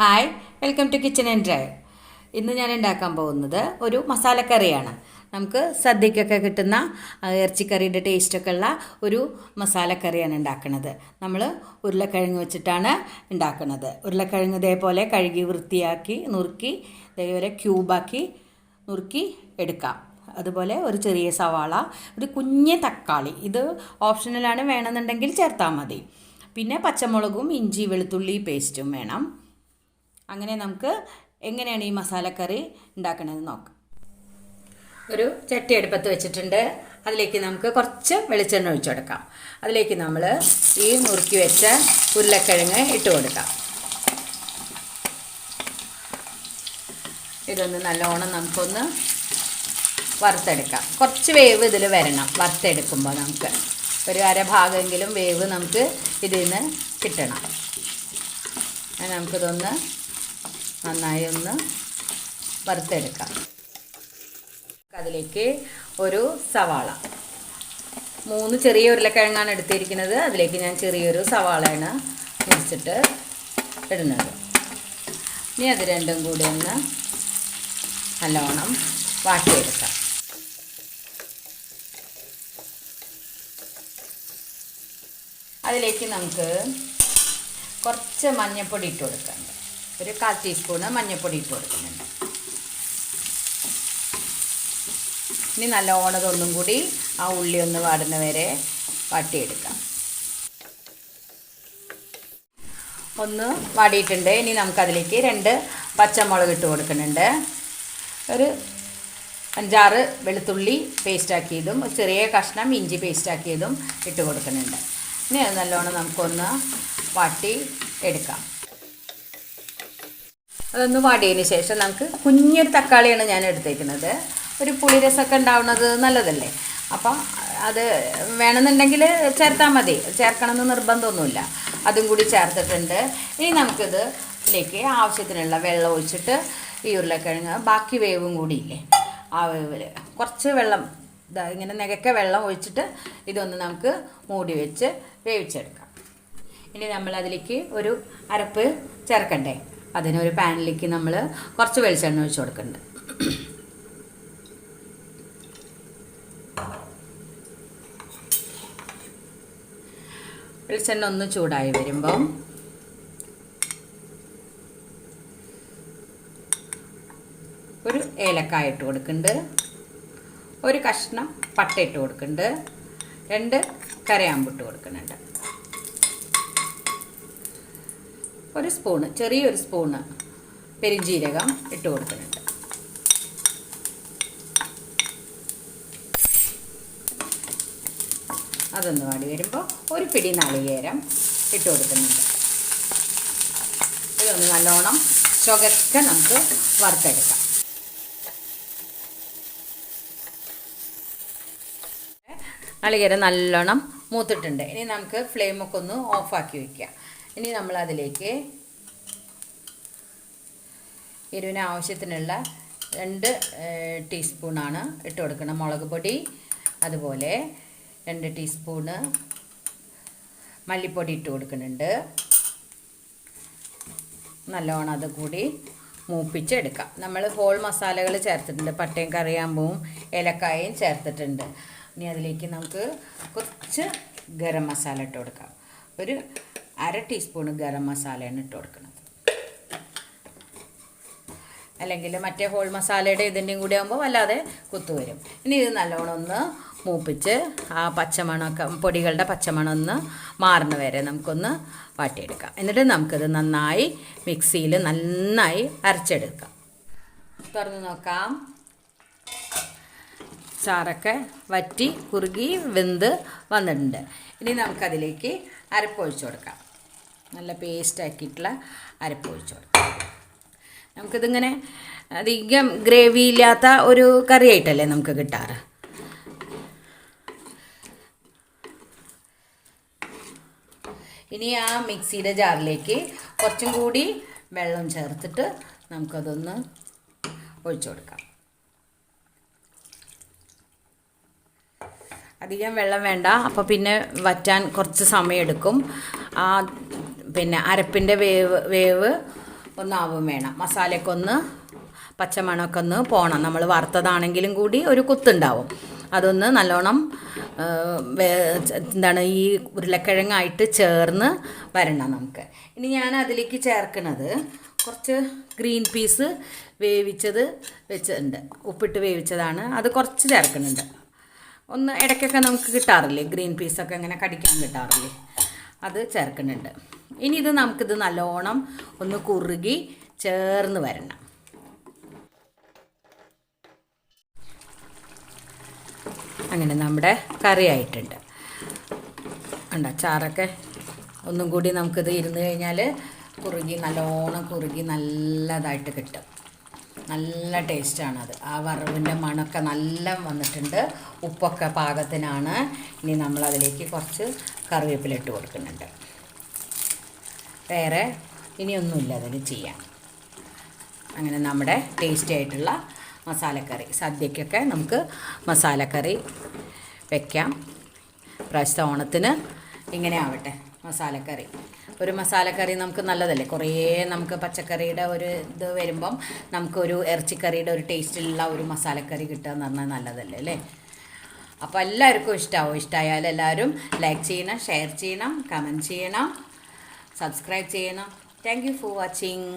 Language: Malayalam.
Hi welcome to kitchen and drive ഇന്ന് ഞാൻ ഉണ്ടാക്കാൻ പോകുന്നത് ഒരു മസാലക്കറിയാണ്. നമുക്ക് സദ്യക്കൊക്കെ കിട്ടുന്ന ഇറച്ചിക്കറിയുടെ ടേസ്റ്റൊക്കെ ഉള്ള ഒരു മസാലക്കറിയാണ് ഉണ്ടാക്കുന്നത്. നമ്മൾ ഉരുളക്കിഴങ്ങ് വെച്ചിട്ടാണ് ഉണ്ടാക്കുന്നത്. ഉരുളക്കിഴങ്ങ് ഇതേപോലെ കഴുകി വൃത്തിയാക്കി നുറുക്കി ഇതേപോലെ ക്യൂബാക്കി നുറുക്കി എടുക്കാം. അതുപോലെ ഒരു ചെറിയ സവാള ഒരു കുഞ്ഞ് തക്കാളി. ഇത് ഓപ്ഷണലാണ് വേണമെന്നുണ്ടെങ്കിൽ ചേർത്താൽ മതി. പിന്നെ പച്ചമുളകും ഇഞ്ചി വെളുത്തുള്ളി പേസ്റ്റും വേണം. അങ്ങനെ നമുക്ക് എങ്ങനെയാണ് ഈ മസാലക്കറി ഉണ്ടാക്കണമെന്ന് നോക്കാം. ഒരു ചട്ടി അടുപ്പത്ത് വെച്ചിട്ടുണ്ട്. അതിലേക്ക് നമുക്ക് കുറച്ച് വെളിച്ചെണ്ണ ഒഴിച്ചു കൊടുക്കാം. അതിലേക്ക് നമ്മൾ ഈ മുറുക്കി വെച്ച ഉരുളക്കിഴങ്ങ് ഇട്ട് കൊടുക്കാം. ഇതൊന്ന് നല്ലോണം നമുക്കൊന്ന് വറുത്തെടുക്കാം. കുറച്ച് വേവ് ഇതിൽ വരണം. വറുത്തെടുക്കുമ്പോൾ നമുക്ക് ഒരു അര ഭാഗമെങ്കിലും വേവ് നമുക്ക് ഇതിൽ നിന്ന് കിട്ടണം. നമുക്കിതൊന്ന് നന്നായി ഒന്ന് വറുത്തെടുക്കാം. അതിലേക്ക് ഒരു സവാള. മൂന്ന് ചെറിയ ഉരുളക്കിഴങ്ങാണ് എടുത്തിരിക്കുന്നത്. അതിലേക്ക് ഞാൻ ചെറിയൊരു സവാളയാണ് മുറിച്ചിട്ട് ഇടുന്നത്. ഇനി അത് രണ്ടും കൂടി ഒന്ന് നല്ലോണം വാട്ടിയെടുക്കാം. അതിലേക്ക് നമുക്ക് കുറച്ച് മഞ്ഞൾപ്പൊടി ഇട്ട് കൊടുക്കുന്നുണ്ട് ഒരു കാൽ ടീസ്പൂണ് മഞ്ഞൾപ്പൊടി ഇട്ട് കൊടുക്കുന്നുണ്ട്. ഇനി നല്ലോണം ഇതൊന്നും കൂടി ആ ഉള്ളി ഒന്ന് വാടുന്ന വരെ വാട്ടിയെടുക്കാം. ഒന്ന് വാടിയിട്ടുണ്ട്. ഇനി നമുക്കതിലേക്ക് രണ്ട് പച്ചമുളക് ഇട്ട് കൊടുക്കുന്നുണ്ട്. ഒരു അഞ്ചാറ് വെളുത്തുള്ളി പേസ്റ്റാക്കിയതും ചെറിയ കഷ്ണം ഇഞ്ചി പേസ്റ്റാക്കിയതും ഇട്ട് കൊടുക്കുന്നുണ്ട്. ഇനി നല്ലോണം നമുക്കൊന്ന് വാട്ടി എടുക്കാം. അതൊന്ന് വാടിയതിന് ശേഷം നമുക്ക് കുഞ്ഞൊരു തക്കാളിയാണ് ഞാൻ എടുത്തേക്കുന്നത്. ഒരു പുളിരസമൊക്കെ ഉണ്ടാവുന്നത് നല്ലതല്ലേ? അപ്പം അത് വേണമെന്നുണ്ടെങ്കിൽ ചേർത്താൽ മതി. ചേർക്കണമെന്ന് നിർബന്ധമൊന്നുമില്ല. അതും കൂടി ചേർത്തിട്ടുണ്ട്. ഇനി നമുക്കിത് ഇതിലേക്ക് ആവശ്യത്തിനുള്ള വെള്ളം ഒഴിച്ചിട്ട് ഈ ഉരുളക്കിഴങ്ങ് ബാക്കി വേവും കൂടി ഇല്ലേ? ആ വേവിൽ കുറച്ച് വെള്ളം ഇതാ ഇങ്ങനെ നികക്ക വെള്ളം ഒഴിച്ചിട്ട് ഇതൊന്ന് നമുക്ക് മൂടി വെച്ച് വേവിച്ചെടുക്കാം. ഇനി നമ്മൾ അതിലേക്ക് ഒരു അരപ്പ് ചേർക്കണ്ടേ? അതിനൊരു പാനിലേക്ക് നമ്മൾ കുറച്ച് വെളിച്ചെണ്ണ ഒഴിച്ച് കൊടുക്കുന്നുണ്ട് വെളിച്ചെണ്ണ ഒന്ന് ചൂടായി വരുമ്പോൾ ഒരു ഏലക്കായ ഇട്ട് കൊടുക്കുന്നുണ്ട് ഒരു കഷ്ണം പട്ട ഇട്ട് കൊടുക്കുന്നുണ്ട് രണ്ട് കരയാമ്പിട്ട് കൊടുക്കുന്നുണ്ട് ഒരു സ്പൂണ് ചെറിയൊരു സ്പൂണ് പെരിഞ്ജീരകം ഇട്ട് കൊടുക്കുന്നുണ്ട് അതൊന്ന് വാടി വരുമ്പോൾ ഒരു പിടി നാളികേരം ഇട്ട് കൊടുക്കുന്നുണ്ട്. ഇതൊന്ന് നല്ലോണം ചുകക്കെ നമുക്ക് വറുത്തെടുക്കാം. നാളികേരം നല്ലോണം മൂത്തിട്ടുണ്ട്. ഇനി നമുക്ക് ഫ്ലെയിമൊക്കെ ഒന്ന് ഓഫാക്കി വയ്ക്കാം ഇനി നമ്മൾ അതിലേക്ക് എരിവിന് ആവശ്യത്തിനുള്ള രണ്ട് ടീസ്പൂണാണ് ഇട്ട് കൊടുക്കണം. മുളക് പൊടി അതുപോലെ രണ്ട് ടീസ്പൂണ് മല്ലിപ്പൊടി ഇട്ട് കൊടുക്കുന്നുണ്ട്. നല്ലോണം അത് കൂടി മൂപ്പിച്ചെടുക്കാം. നമ്മൾ ഹോൾ മസാലകൾ ചേർത്തിട്ടുണ്ട്. പട്ടയും കറിയാമ്പും ഏലക്കായയും ചേർത്തിട്ടുണ്ട്. ഇനി അതിലേക്ക് നമുക്ക് കുറച്ച് ഗരം മസാല ഇട്ട് കൊടുക്കാം. ഒരു അര ടീസ്പൂൺ ഗരം മസാലയാണ് ഇട്ട് കൊടുക്കുന്നത് അല്ലെങ്കിൽ മറ്റേ ഹോൾ മസാലയുടെ ഇതിന്റെയും കൂടി ആകുമ്പോൾ വല്ലാതെ കുത്തുവരും ഇനി ഇത് നല്ലോണം ഒന്ന് മൂപ്പിച്ച് ആ പച്ചമണമൊക്കെ പൊടികളുടെ പച്ചമണം ഒന്ന് മാറുന്ന വരെ നമുക്കൊന്ന് വാട്ടിയെടുക്കാം. എന്നിട്ട് നമുക്കിത് നന്നായി മിക്സിയിൽ നന്നായി അരച്ചെടുക്കാം. തുറന്ന് നോക്കാം. ചാറൊക്കെ വറ്റി കുറുകി വെന്ത് വന്നിട്ടുണ്ട്. ഇനി നമുക്കതിലേക്ക് അരപ്പൊഴിച്ചു കൊടുക്കാം. നല്ല പേസ്റ്റ് ആക്കിയിട്ടുള്ള അരപ്പൊഴിച്ച് കൊടുക്കാം. നമുക്കിതിങ്ങനെ അധികം ഗ്രേവി ഇല്ലാത്ത ഒരു കറിയായിട്ടല്ലേ നമുക്ക് കിട്ടാറ്? ഇനി ആ മിക്സിയുടെ ജാറിലേക്ക് കുറച്ചും കൂടി വെള്ളം ചേർത്തിട്ട് നമുക്കതൊന്ന് ഒഴിച്ചു കൊടുക്കാം. അധികം വെള്ളം വേണ്ട അപ്പോൾ പിന്നെ വറ്റാൻ കുറച്ച് സമയമെടുക്കും. ആ പിന്നെ അരപ്പിന്റെ വേവ് വേവ് ഒന്നാവും വേണം. മസാലയൊക്കെ ഒന്ന് പച്ചമണമൊക്കെ ഒന്ന് പോകണം നമ്മൾ വറുത്തതാണെങ്കിലും കൂടി ഒരു കുത്തുണ്ടാവും. അതൊന്ന് നല്ലോണം എന്താണ് ഈ ഉരുളക്കിഴങ്ങായിട്ട് ചേർന്ന് വരണം നമുക്ക്. ഇനി ഞാൻ അതിലേക്ക് ചേർക്കുന്നത് കുറച്ച് ഗ്രീൻ പീസ് വേവിച്ചത് വെച്ചിട്ടുണ്ട്. ഉപ്പിട്ട് വേവിച്ചതാണ്. അത് കുറച്ച് ചേർക്കുന്നുണ്ട് ഒന്ന് ഇടയ്ക്കൊക്കെ നമുക്ക് കിട്ടാറില്ലേ? ഗ്രീൻ പീസൊക്കെ ഇങ്ങനെ കടിക്കാൻ കിട്ടാറില്ലേ? അത് ചേർക്കുന്നുണ്ട്. ഇനി ഇത് നമുക്കിത് നല്ലോണം ഒന്ന് കുറുകി ചേർന്ന് വരണം. അങ്ങനെ നമ്മുടെ കറി ആയിട്ടുണ്ട് ചാറൊക്കെ ഒന്നും കൂടി നമുക്കിത് ഇരുന്ന് കഴിഞ്ഞാൽ കുറുകി നല്ലോണം കുറുകി നല്ലതായിട്ട് കിട്ടും. നല്ല ടേസ്റ്റാണ് അത്. ആ വറവിന്റെ മണമൊക്കെ നല്ല വന്നിട്ടുണ്ട്. ഉപ്പൊക്കെ പാകത്തിനാണ്. ഇനി നമ്മളതിലേക്ക് കുറച്ച് കറിവേപ്പില ഇട്ട് കൊടുക്കുന്നുണ്ട്. വേറെ ഇനിയൊന്നുമില്ല അതിന് ചെയ്യാൻ അങ്ങനെ നമ്മുടെ ടേസ്റ്റി ആയിട്ടുള്ള മസാലക്കറി. സദ്യക്കൊക്കെ നമുക്ക് മസാലക്കറി വയ്ക്കാം പ്രാവശ്യത്തെ ഓണത്തിന് ഇങ്ങനെ ആവട്ടെ മസാലക്കറി. ഒരു മസാലക്കറി നമുക്ക് നല്ലതല്ലേ? കുറേ നമുക്ക് പച്ചക്കറിയുടെ ഒരു ഇത് വരുമ്പം നമുക്കൊരു ഇറച്ചിക്കറിയുടെ ഒരു ടേസ്റ്റിലുള്ള ഒരു മസാലക്കറി കിട്ടുക എന്ന് പറഞ്ഞാൽ നല്ലതല്ലേ അല്ലേ? അപ്പോൾ എല്ലാവർക്കും ഇഷ്ടമാവും ഇഷ്ടമായാൽ എല്ലാവരും ലൈക്ക് ചെയ്യണം ഷെയർ ചെയ്യണം കമന്റ് ചെയ്യണം സബ്സ്ക്രൈബ് ചെയ്യണം. Thank you for watching